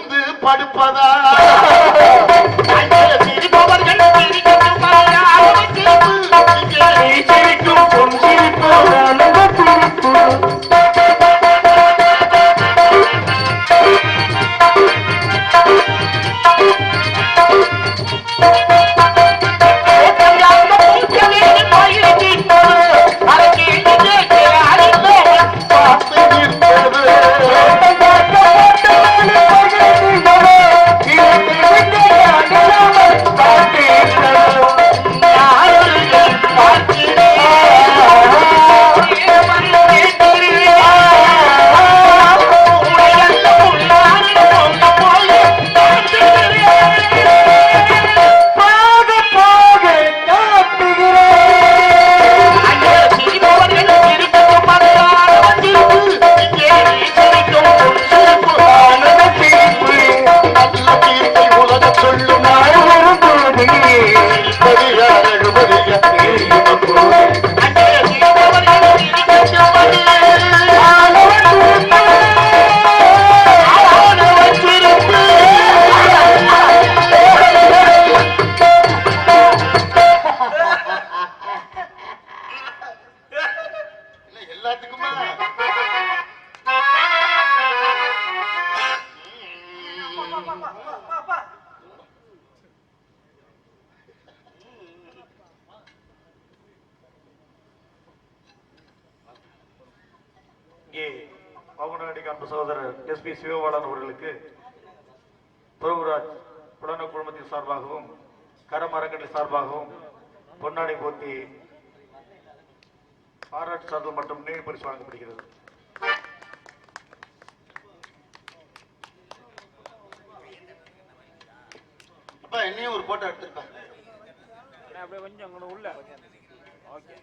வந்து படுப்பதா? இங்கே பவுனடி காப்பு சகோதரர் எஸ் பி சிவபாலன் அவர்களுக்கு பிரபுராஜ் புலன குழுமத்தின் சார்பாகவும் கரம் சார்பாகவும் பொன்னாடை போத்தி பாராட்டு சார்பில் மற்றும் நினைவு பரிசு வழங்கப்படுகிறது. அப்பா என்னையும் ஒரு போட்டோ எடுத்துருப்பேன் அப்படியே கொஞ்சம் உள்ள. ஓகே.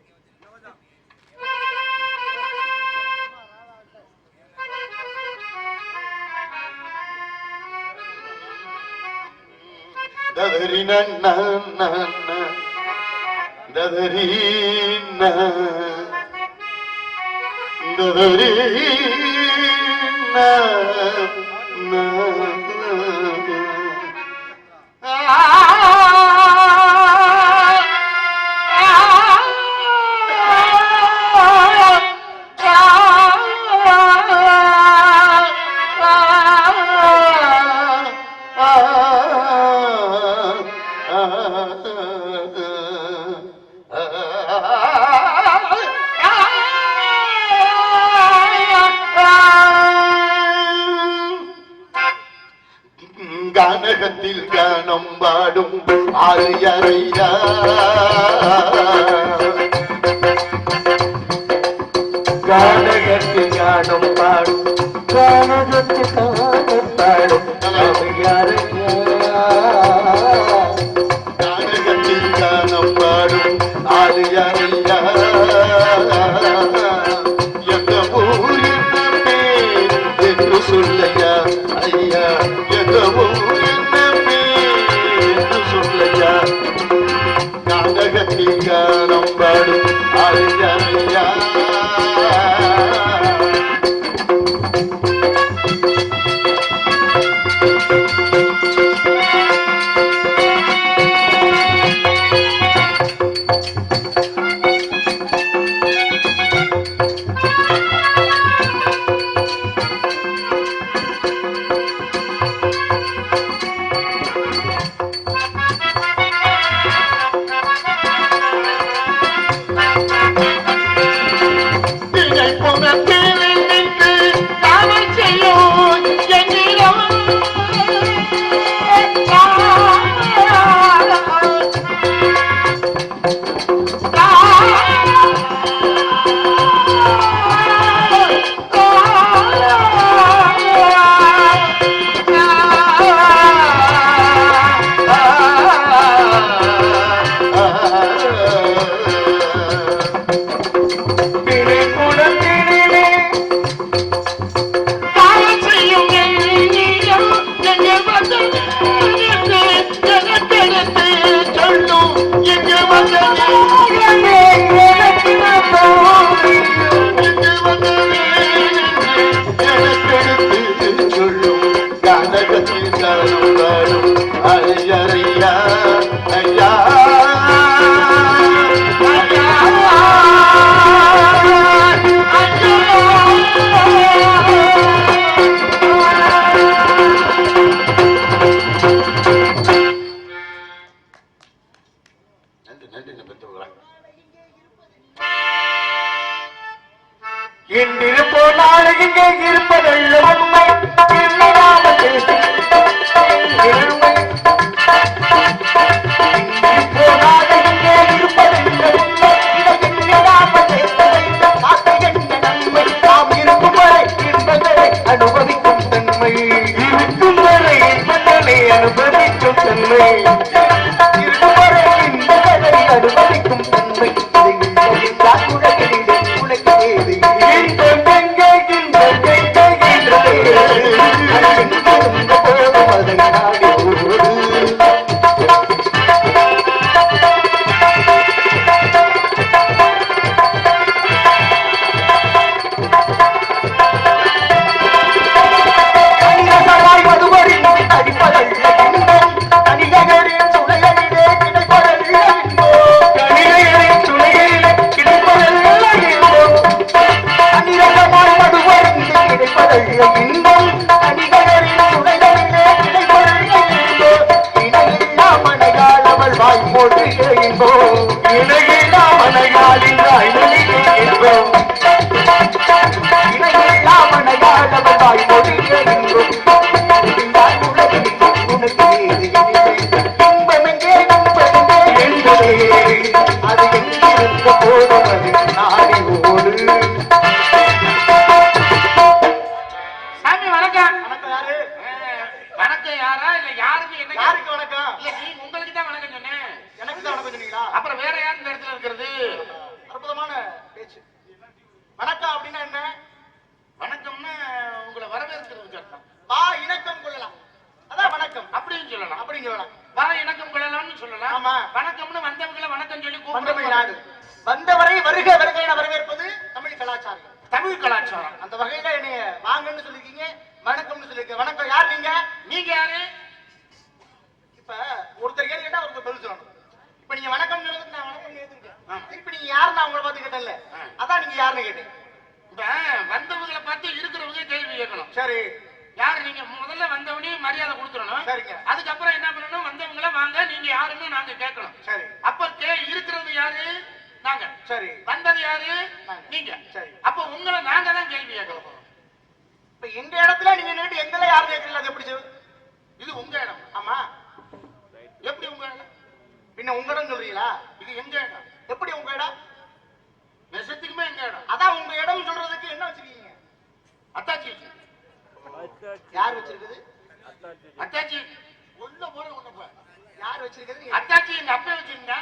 ದಧರಿ ನನ್ನ ದಧರಿ ದಧರಿ Yar Hey. போற்றிய இன்பம். இணையில்லா மனையாளின் நாடு வந்தவரை வருக வருக என வரவேற்பது தமிழ் கலாச்சாரம். தமிழ் கலாச்சாரம். அந்த வகையில என்னைய வாங்கன்னு சொல்லிருக்கீங்க வணக்கம்னு சொல்லிருக்கீங்க. வணக்கம் யார் நீங்க? நீங்க யாரு? இப்ப ஒருத்தர் கேள்வி கேட்டா ஒருத்தர் பதில் சொல்லணும். இப்ப நீங்க வணக்கம் சொன்னதுக்கு நான் வணக்கம் ஆ. திருப்பி நீங்க யாருன்னு அவங்கள பார்த்து கேட்டல. அதான் நீங்க யாருன்னு கேட்டேன். இப்ப வந்தவங்களை பார்த்து இருக்கிறவங்க கேள்வி கேட்கணும். சரி. யாரு நீங்க? முதல்ல வந்தவனே மரியாதை கொடுத்துடணும். சரிங்க. அதுக்கப்புறம் என்ன பண்ணணும்? வந்தவங்கள வாங்க நீங்க யாருன்னு நாங்க கேட்கணும். சரி. அப்ப கே இருக்கிறது யாரு? நாங்க. சரி. வந்தது யாரு? நாங்க. சரி. அப்ப உங்களை நாங்க தான் கேள்வி கேட்கணும் இப்ப எங்க இடத்துல நீங்க நின்னுட்டு எங்களை யாரும் கேட்கல அது எப்படி? இது உங்க இடம். ஆமா. எப்படி உங்க இடம்? பின்ன உங்க இடம் சொல்றீங்களா? இது எங்க இடம்? எப்படி உங்க இடம்? நெசத்துக்குமே எங்க இடம்? அதான் உங்க இடம் சொல்றதுக்கு என்ன வச்சிருக்கீங்க? அத்தாச்சி வச்சு. யார் வச்சிருக்குது? அத்தாச்சி. உள்ள போற போய் யார் வச்சிருக்குது? அத்தாச்சி எங்க அப்பா வச்சிருந்தா?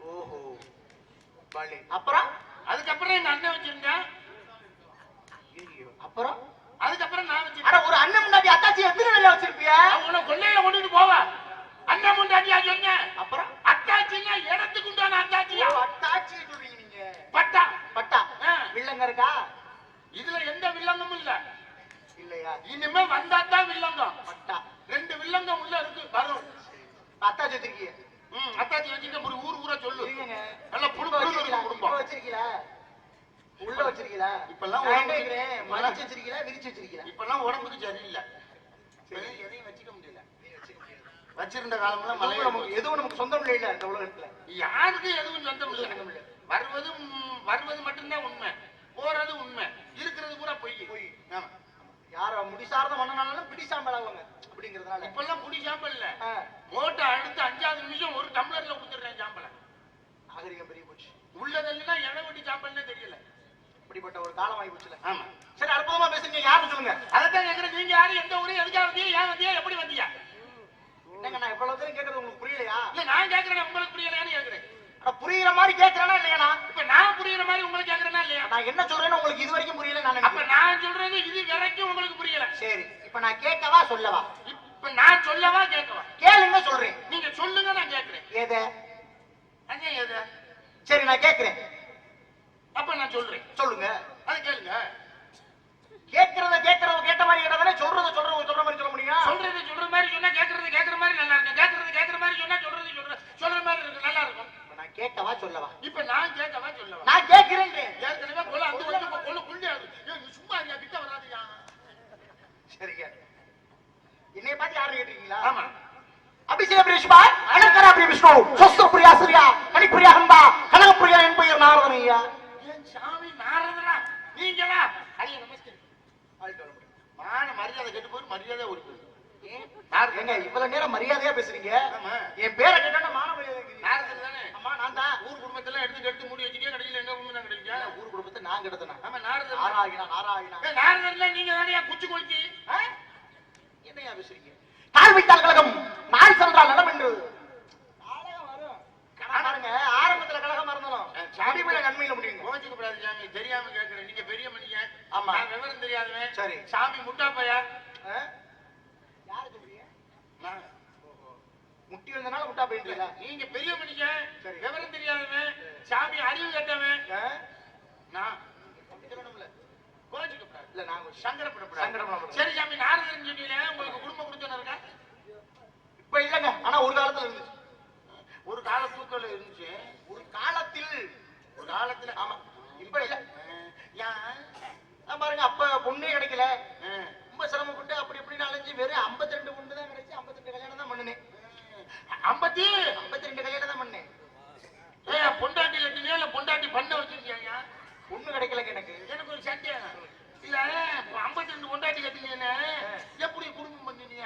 ஓஹோ. பலே அப்புறம்? அதுக்கப்புறம் எங்க அண்ணன் வச்சிருந்தா? அப்புறம்? அதுக்கப்புறம் நான் அட வச்சிருந்தேன் ஒரு அண்ணன் முன்னாடி அத்தாச்சி எத்தனை வேலையா வச்சிருப்பிய? உன்னை கொள்ளையில கொண்டுட்டு போவ. அண்ணன் முண்டாட்டியா சொன்னேன் அப்புறம்? அத்தாச்சின்னா இடத்துக்கு உண்டான அத்தாச்சியா? அத்தாச்சி சொல்றீங்க நீங்க. பட்டா. பட்டா. வில்லங்க இருக்கா? இதுல எந்த வில்லங்கமும் இல்ல. இல்லையா? இனிமே வந்தா தான் வில்லங்கம். பட்டா. ரெண்டு வில்லங்கம் உள்ள இருக்கு. வரும். அத்தாச்சி வச்சிருக்கீங்க அத்தாச்சி வச்சுட்டு ஒரு ஊர் ஊரா சொல்லு. நல்ல புழு இப்ப புழு வச்சிருக்கீங்களா? குடும்பம். வச்சிருக்கீங்களா? உள்ள வச்சிருக்கீங்களா? இப்பெல்லாம் உடம்புக்கு- மறைச்சு வச்சிருக்கீங்களா? விரிச்சு வச்சிருக்கீங்களா? இப்பெல்லாம் உடம்புக்கு சரியில்லை. எதையும் வச்சுக்க முடியல. வச்சிருந்த எதுவும் மலையில நமக்கு எதுவும் நமக்கு சொந்தம் இல்லை இந்த உலகத்துல. யாருக்கு எதுவும் சொந்தம் இல்லை. வருவதும் வருவது மட்டும்தான் உண்மை. போறது உண்மை. இருக்கிறது பூரா பொய். பொய். யார முடி சார்ந்த மன்னனாலும் பிடி சாம்பல் ஆகுவாங்க அப்படிங்கறதுனால. இப்பெல்லாம் குடி சாம்பல் இல்ல. மோட்டை அடுத்து அஞ்சாவது நிமிஷம் ஒரு டம்ளர்ல ஊத்துறேன் சாம்பலை. நாகரிகம் பெரிய போச்சு. உள்ளதெல்லாம் எதை வட்டி சாம்பல்னே தெரியல. இப்படிப்பட்ட ஒரு காலம் ஆகி போச்சுல. ஆமா. சரி அற்புதமா பேசுங்க யாருன்னு சொல்லுங்க? அதைத்தான் கேக்குறேன். நீங்க யாரு? எந்த ஊரு? எதுக்காக வந்தீங்க? ஏன் வந்தீங்க? எப்படி வந்தீங்க? என்னங்க நான் எவ்வளவு தூரம் கேக்குறது உங்களுக்கு புரியலையா? இல்ல நான் கேக்குறேன்? உங்களுக்கு புரியலையான்னு கேக்குறேன். புரியுற மாதிரி கேக்குறேனா இல்லையா இப்ப நான் புரியுற மாதிரி உங்களுக்கு கேக்குறேன்னா இல்லையா? நான் என்ன சொல்றேன்னு உங்களுக்கு இது வரைக்கும் புரியல நான் அப்ப நான் சொல்றது இது வரைக்கும் உங்களுக்கு புரியல. சரி. இப்ப நான் கேட்கவா சொல்லவா இப்ப நான் சொல்லவா கேட்கவா கேளுங்க சொல்றேன் நீங்க சொல்லுங்க நான் கேக்குறேன் எத எது சரி நான் கேக்குறேன் அப்ப நான் சொல்றேன் சொல்லுங்க அது கேளுங்க கேக்குறத கேக்குறத கேட்ட மாதிரி கேட்டதானே சொல்றத சொல்றவங்க சொல்ற மாதிரி சொல்ல முடியும் சொல்றது சொல்ற மாதிரி சொன்னா கேக்குறது கேக்குற மாதிரி நல்லா இருக்கும் கேக்குறது கேக்குற மாதிரி சொன்னா சொல்றது சொல்ற சொல்ற மாதிரி இருக்கு நல்லா இருக்கும் நான் கேட்கவா சொல்லவா இப்ப நான் கேட்கவா சொல்லவா நான் கேட்கிறேன் ஏற்கனவே கொலை அந்த குள்ளியாது ஏய், நீ சும்மா கிட்ட வராதியா சரியா என்னைய பார்த்து யாரும் கேட்டிருக்கீங்களா? ஆமா. அபிஷேகேஸ்வர் அனகராபி விஷ்ணு சஸ்திரபுரியா சிரியா மணிபுரியா ஹம்பா கனகபுரியா என்பயர் நாரதன் ஐயா. சாமி நாரதனா நீங்களா? ஐயா மான மரியாதை கெட்டு போய் மரியாதை ஓடி போகுது ஏங்க இவ்வளவு நேரம் மரியாதையா பேசுறீங்க? என் பேரை கேட்டா மான மரியாதை நாரதன் தானே? அம்மா நான் தான். ஊர் குடும்பத்தெல்லாம் எடுத்து எடுத்து மூடி வச்சுட்டு நான் கெடுத்தனா ஆமா நாரதர் நாராயணா நாராயணா நாரதர்ல நீங்க தானே குச்சி ஆ? என்னையா பேசுறீங்க தாழ்மைத்தாள் கழகம் நான் சென்றால் நலம் என்று. ஆரம்பத்துல கழகமா இருந்தாலும் முடிவுல நன்மையில முடியுங்க. கோச்சுக்கு கூடாது சாமி தெரியாம கேக்குறேன். நீங்க பெரிய மனுஷன். ஆமா. நான் விவரம் தெரியாதவன். சரி. சாமி முட்டா பையா ஆ? யாரை சொல்றீங்க முட்டி வந்தனால முட்டா போயிட்டீங்களா நீங்க பெரிய மனுஷன். விவரம் தெரியாதவன். சாமி அறிவு கட்டவன்? நான் சொல்லணும்ல. கோச்சுக்கு கூடாது இல்ல நான் சங்கடப்படக்கூடாது. சங்கடப்படக்கூடாது. சரி சாமி நாரதன் சொன்னீங்க உங்களுக்கு குடும்ப குடுத்தன இருக்கா? இப்ப இல்லங்க ஆனா ஒரு காலத்துல இருந்துச்சு. ஒரு கால தூக்கல இருந்துச்சு. ஒரு காலத்தில் ஒரு காலத்துல ஆமா இப்ப இல்ல. ஏன் பாருங்க அப்ப பொண்ணே கிடைக்கல. ரொம்ப சிரமப்பட்டு அப்படி இப்படின்னு அலைஞ்சு வெறும் 52 ரெண்டு பொண்ணு தான் கிடைச்சு 52 கல்யாணம் தான் பண்ணினேன். ஐம்பத்தி? 52 ரெண்டு கல்யாணம் தான் பண்ணேன் பொண்டாட்டி கட்டினியா இல்ல பொண்டாட்டி பண்ண வச்சிருக்கியா பொண்ணு கிடைக்கலங்க எனக்கு. எனக்கு ஒரு சந்தேகம் இல்ல ஐம்பத்தி ரெண்டு பொண்டாட்டி கட்டினீங்க எப்படி குடும்பம் பண்ணீங்க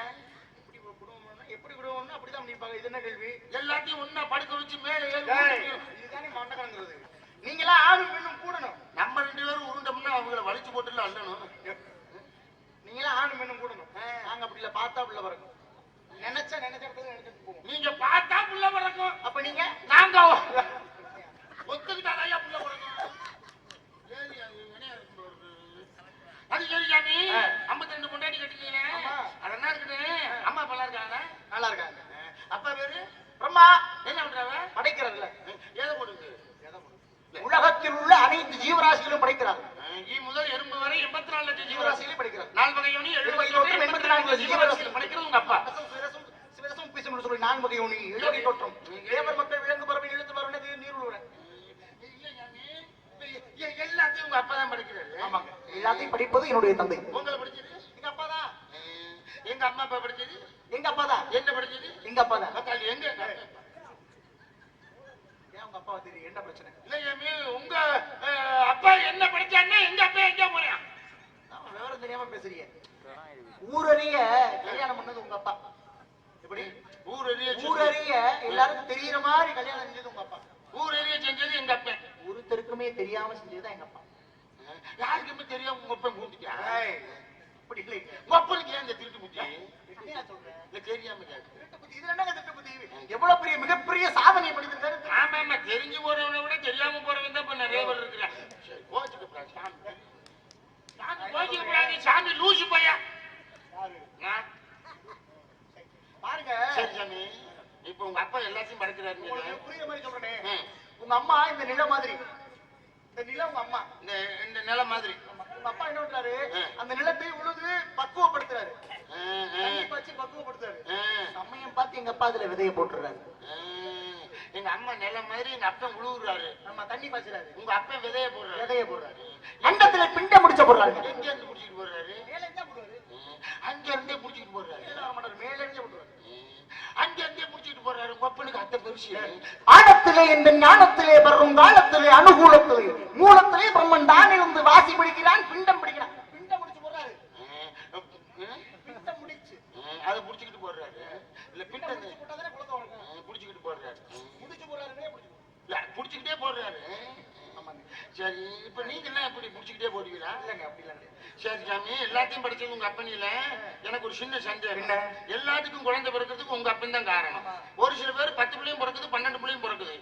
எப்படி ஒரு குடும்பம்னா எப்படி குடும்பம்னா அப்படிதான் பண்ணிப்பாங்க. இது என்ன கேள்வி? எல்லாத்தையும் ஒன்னா படுக்க வச்சு மேல இதுதானே மண்டகங்கிறது நீங்களா ஆணும் பெண்ணும் கூடணும். நம்ம ரெண்டு பேரும் உருண்டோம்னா அவங்கள வலிச்சு போட்டுல அள்ளணும் நீங்களா ஆணும் பெண்ணும் கூடணும். நாங்க அப்படி இல்ல பார்த்தா உள்ள வரணும் நினைச்சா நினைச்ச இடத்துல நினைச்சிட்டு போவோம். நீங்க பார்த்தா புள்ள பிறக்கும். அப்ப நீங்க? நாங்க ஒத்துக்கிட்டாதான் புள்ள பிறக்கும் ஏய், அது வினையா இருக்கும் போல இருக்கு. அது சரி சாமி. ஐம்பத்தி ரெண்டு பொண்டாட்டி கட்டினீங்க ஆமா. அதெல்லாம் இருக்குது? அம்மா எல்லாம் இருக்காங்க நல்லா இருக்காங்க. அப்பா பேரு? பிரம்மா. என்ன பண்றாங்க படைக்கிறதுல. ஏதோ போடுது உலகத்தில் உள்ள அனைத்து ஜீவராசிகளும் படைக்கிறார். முதல் எறும்பு வரை எண்பத்தி நாலு லட்சம் ஜீவராசி ஜீவராசிகளையும் படைக்கிறார் நால் வகை யோனி எழுபது எண்பத்தி நான்கு ஜீவராசிகள். படைக்கிறது உங்க அப்பா. சிவரசம், பிசம் சொல்லி நான்கு வகை ஒளி, எழுவகை தோற்றம். தேவர் மக்கள் விலங்கு பறவை இழுத்து வருவனது நீர் எ- எல்லாத்தையும் உங்க அப்பா தான் படிக்கிறாரு. ஆமாங்க. எல்லாத்தையும் படிப்பது என்னுடைய தந்தை. உங்களை படிச்சது? எங்க அப்பா தான் எங்க அம்மா அப்பா படிச்சது? எங்க அப்பா தான் என்ன படிச்சது? எங்க அப்பா தான் எங்க? உங்க அப்பா தெரியும் என்ன பிரச்சனை? இல்ல உங்க அப்பா என்ன படிச்சாருன்னா எங்க அப்பா எங்க போறான் விவரம் தெரியாம பேசுறீங்க. ஊரறிய கல்யாணம் பண்ணது உங்க அப்பா. எப்படி? ஊர் எரிய ஊரறிய எல்லாருக்கும் தெரியற மாதிரி கல்யாணம் செஞ்சது உங்க அப்பா. ஊர் எரிய செஞ்சது எங்க அப்பா. ஒருத்தருக்குமே தெரியாம செஞ்சதுதான் எங்க அப்பா. யாருக்குமே தெரியாம உங்க அப்பா கூட்டிட்டா அப்படி இல்லைங்க உங்க அப்பனுக்கு ஏன் இந்த திருட்டு புத்தி? இல்ல தெரியாம? எவ்வளவு பெரிய மிகப்பெரிய சாதனை பண்ணிருக்காரு ஆமா ஆமா தெரிஞ்சு போறவனை விட தெரியாம போறவன் தான் இப்ப நிறைய பேர் இருக்கிறான் சரி கோச்சுக்க கூடாது சாமி லூசு பையா. பாருங்க. சரி சாமி. இப்ப உங்க அப்பா எல்லாத்தையும் படைக்கிறாரு உங்களுக்கு புரியுற மாதிரி சொல்றேனே. உங்க அம்மா இந்த நிலம் மாதிரி இந்த நிலம் உங்க அம்மா. இந்த நிலம் மாதிரி. உங்க அப்பா என்ன பண்றாரு? ஆ. அந்த நிலத்தை உழுது பக்குவப்படுத்துறாரு. பக்குவப்படுத்துறாரு. சமயம் பார்த்து எங்க அப்பா அதுல விதைய போட்டுறாரு. எங்க அம்மா நிலம் மாதிரி எங்க அப்பா உழுவுறாரு. நம்ம தண்ணி பாய்ச்சுறாரு. உங்க அப்பா விதைய போடுறாரு. விதைய போடுறாரு. அண்டத்துல பிண்ட முடிச்ச போடுறாங்க. எங்க இருந்து புடிச்சிட்டு போடுறாரு மேல இருந்தா போடுவாரு. அங்க இருந்தே புடிச்சிட்டு போடுறாரு மேல இருந்தே போடுவாரு அங்க இருந்தே புடிச்சிட்டு போடுறாரு உங்க அப்பனுக்கு அத்தை பெருசு ஆழத்திலே இந்த ஞானத்திலே வரும் காலத்திலே அனுகூலத்திலே. மூலத்திலே பிரம்மன் தான் இருந்து வாசி பிடிக்கிறான் பிண்டம் பிடிக்கிறான். பிண்டம் முடிச்சு போடுறாரு. பிண்டம் முடிச்சு. அதை புடிச்சுக்கிட்டு போடுறாரு. இல்ல பிண்டம் முடிச்சு போட்டாதானே குழந்தை வளர்க்கும். புடிச்சுக்கிட்டு போடுறாரு. முடிச்சு இல்ல புடிச்சுக்கிட்டே போடுறாரு. சரி இப்ப நீங்க எல்லாம் எப்படி புடிச்சுக்கிட்டே போடுவீங்களா இல்லைங்க அப்படி இல்லைங்க. சரி சாமி எல்லாத்தையும் படிச்சது உங்க அப்பனில. எனக்கு ஒரு சின்ன சந்தேகம்? எல்லாத்துக்கும் குழந்தை பிறக்கிறதுக்கு உங்க அப்பன் தான் காரணம். ஒரு சில பேர் பத்து பிள்ளையும் பிறக்குது பன்னெண்டு பிள்ளையும் பிறக்குது.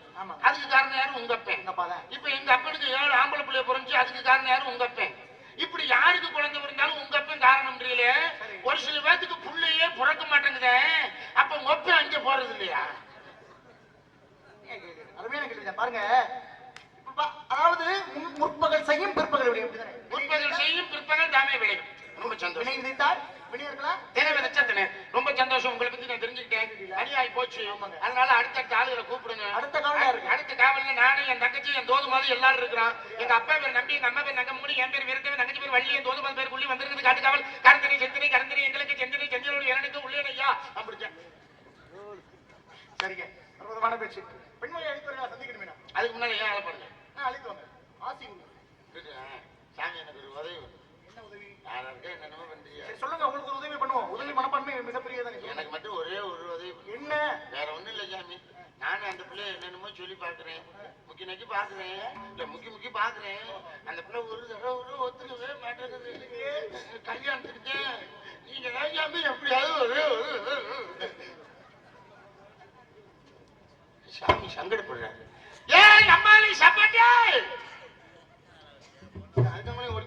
அதுக்கு காரணம் யாரு உங்க அப்பன்? இப்ப எங்க அப்பனுக்கு ஏழு ஆம்பளை பிள்ளை பிறந்துச்சு அதுக்கு காரணம் யாரு உங்க அப்பன் இப்படி யாருக்கு குழந்தை பிறந்தாலும் உங்க அப்பன் காரணம்ன்றீங்களே சரி. ஒரு சில பேத்துக்கு புள்ளையே பிறக்க மாட்டேங்குதே அப்ப உங்க அப்பன் அங்க போறது இல்லையா அருமையான கேள்வி தான். பாருங்க இப்ப பா- அதாவது முன்- முற்பகல் செய்யும் பிற்பகல் விடியும் அப்படிதானே? முற்பகல் செய்யும் பிற்பகல் தாமே விளையும் ரொம்ப சந்தோஷம் வினை விதைத்தால் வினை இருக்கலாம் தினை விதைச்சா தினை ரொம்ப சந்தோஷம் உங்களை பத்தி நான் தெரிஞ்சுக்கிட்டேன் அடியாகி போச்சு அதனால அடுத்த ஆளுகளை கூப்பிடுங்க அடுத்த காவலா இருக்கு. அடுத்த காவல்ல நானும் என் தங்கச்சி என் தோது மாதிரி எல்லாரும் இருக்கிறோம் எங்க அப்பா பேர் நம்பி எங்க அம்மா பேர் நங்கமுடி என் பேர் வீரத்தேவன் தங்கச்சி பேர் வள்ளி என் தோது மாதிரி பேர் புள்ளி வந்திருக்குது காட்டு காவல் கரந்தனை கரந்தனை எங்களுக்கு செந்தினை செஞ்சலோடு எனக்கு உள்ளேனையா அப்படிச்சேன் சரிங்க. அற்புதமான பேச்சு. பெண்மொழி அழைப்பவர்களா சந்திக்கணுமே நான். அதுக்கு முன்னாடி ஏன் ஆளை பாருங்க ஆ, அழைத்து வாங்க ஆசி. சாமி எனக்கு ஒரு உதவி. என்ன உதவி? நான் இருக்கேன் என்னென்னமோ சொல்லுங்க. உங்களுக்கு ஒரு உதவி பண்ணுவோம். உதவி மனப்பான்மை சொல்லுங்க. எனக்கு மட்டும் ஒரே ஒரு உதவி. என்ன? வேற ஒண்ணும் இல்ல சாமி. நானும் அந்த பிள்ளை என்னென்னமோ சொல்லி பாக்குறேன் முக்கி நக்கி பாக்குறேன் இல்ல முக்கி முக்கி பாக்குறேன் அந்த பிள்ளை ஒரு தடவை ஒரு ஒத்துக்கவே மாட்டேங்குது. கல்யாணத்துக்கு நீங்க தான் எப்படியாவது ஒரு சாமி சங்கடப்படுறாரு. ஏய் நம்மளை சப்பாட்டே அந்த மாதிரி ஓடி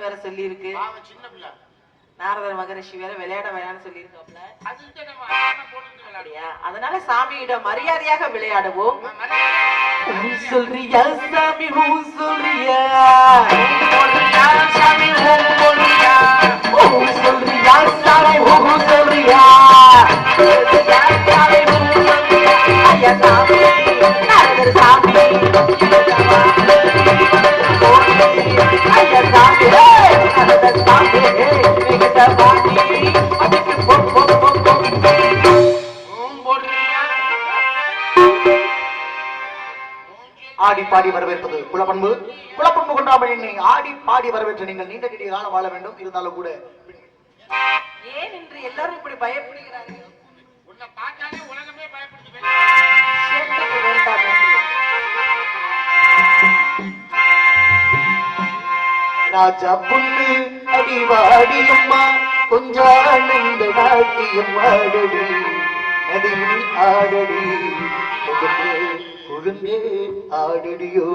விளையாடாதன்னு வேற சொல்லி இருக்கு நாரதர் மகரிஷி வேற விளையாட வேணாம்னு சொல்லி அதனால சாமியிட மரியாதையாக விளையாடுவோம். சொல்றியா சாமி ஊ சொல்றியா? சாமி சொல்றியா? சாமி சாமி. ஆடி பாடி வரவேற்பது குலப்பண்பு. குலப்பண்பு கொண்டாமல் ஆடி பாடி வரவேற்று நீங்கள் நீண்ட நெடிய காலம் வாழ வேண்டும். இருந்தாலும் கூட ஏன் என்று எல்லாரும் இப்படி பயப்படுகிறார்கள்? உலகமே பயப்படுது. ராஜா பொண்ணு அடிவாடியம்மா கொஞ்சம் இந்த வாட்டியம் ஆடடி நதியில் ஆடடி உழுந்தே ஆடடியோ.